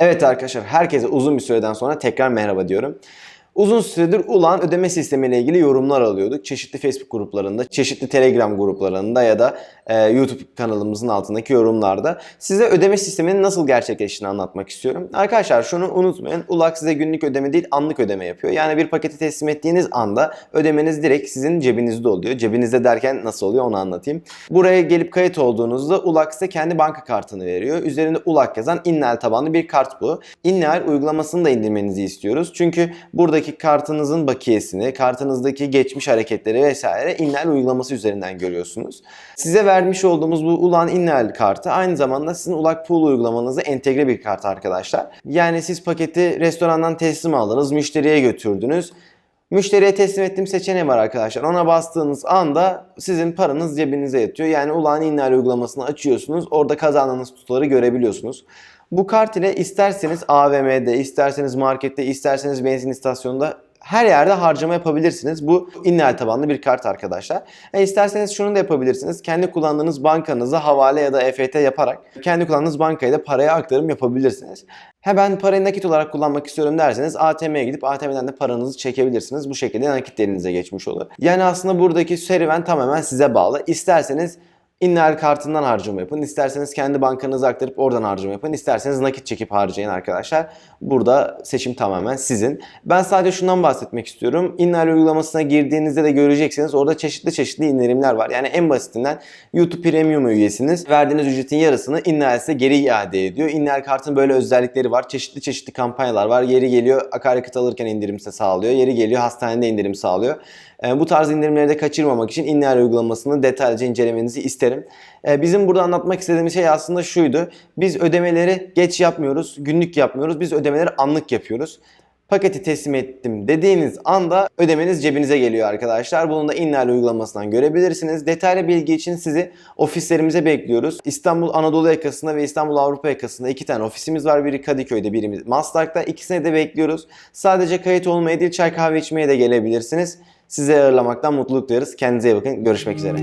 Evet arkadaşlar herkese uzun bir süreden sonra tekrar merhaba diyorum. Uzun süredir ulan ödeme sistemiyle ilgili yorumlar alıyorduk. Çeşitli Facebook gruplarında, çeşitli Telegram gruplarında ya da e, YouTube kanalımızın altındaki yorumlarda size ödeme sisteminin nasıl gerçekleştiğini anlatmak istiyorum. Arkadaşlar şunu unutmayın. ULAK size günlük ödeme değil anlık ödeme yapıyor. Yani bir paketi teslim ettiğiniz anda ödemeniz direkt sizin cebinizde oluyor. Cebinizde derken nasıl oluyor onu anlatayım. Buraya gelip kayıt olduğunuzda ULAK size kendi banka kartını veriyor. Üzerinde ULAK yazan Innel tabanlı bir kart bu. Innel uygulamasını da indirmenizi istiyoruz. Çünkü buradaki kartınızın bakiyesini, kartınızdaki geçmiş hareketleri vesaire Innel uygulaması üzerinden görüyorsunuz. Size vermiş olduğumuz bu Ulan Innel kartı aynı zamanda sizin ULAK Pool uygulamanıza entegre bir kart arkadaşlar. Yani siz paketi restorandan teslim aldınız, müşteriye götürdünüz. Müşteriye teslim ettiğim seçeneği var arkadaşlar. Ona bastığınız anda sizin paranız cebinize yatıyor. Yani Ulan İnnal uygulamasını açıyorsunuz. Orada kazandığınız tutarı görebiliyorsunuz. Bu kart ile isterseniz AVM'de, isterseniz markette, isterseniz benzin istasyonunda her yerde harcama yapabilirsiniz. Bu innal tabanlı bir kart arkadaşlar. E isterseniz şunu da yapabilirsiniz. Kendi kullandığınız bankanıza havale ya da EFT yaparak kendi kullandığınız bankaya da paraya aktarım yapabilirsiniz. He ben parayı nakit olarak kullanmak istiyorum derseniz ATM'ye gidip ATM'den de paranızı çekebilirsiniz. Bu şekilde nakit elinize geçmiş olur. Yani aslında buradaki serüven tamamen size bağlı. İsterseniz İnnal kartından harcama yapın. İsterseniz kendi bankanıza aktarıp oradan harcama yapın. İsterseniz nakit çekip harcayın arkadaşlar. Burada seçim tamamen sizin. Ben sadece şundan bahsetmek istiyorum. İnnal uygulamasına girdiğinizde de göreceksiniz. Orada çeşitli çeşitli indirimler var. Yani en basitinden YouTube Premium üyesiniz. Verdiğiniz ücretin yarısını İnnal size geri iade ediyor. İnnal kartın böyle özellikleri var. Çeşitli çeşitli kampanyalar var. Yeri geliyor akaryakıt alırken indirim size sağlıyor. Yeri geliyor hastanede indirim sağlıyor. E, Bu tarz indirimleri de kaçırmamak için İnnal uygulamasını detaylıca incelemenizi isterim. E, Bizim burada anlatmak istediğimiz şey aslında şuydu. Biz ödemeleri geç yapmıyoruz, günlük yapmıyoruz. Biz ödemeleri anlık yapıyoruz. Paketi teslim ettim dediğiniz anda ödemeniz cebinize geliyor arkadaşlar. Bunu da İnnal uygulamasından görebilirsiniz. Detaylı bilgi için sizi ofislerimize bekliyoruz. İstanbul Anadolu yakasında ve İstanbul Avrupa yakasında iki tane ofisimiz var. Biri Kadıköy'de, biri Maslak'ta. İkisine de bekliyoruz. Sadece kayıt olmaya değil çay kahve içmeye de gelebilirsiniz. Sizi ağırlamaktan mutluluk duyarız. Kendinize iyi bakın. Görüşmek üzere.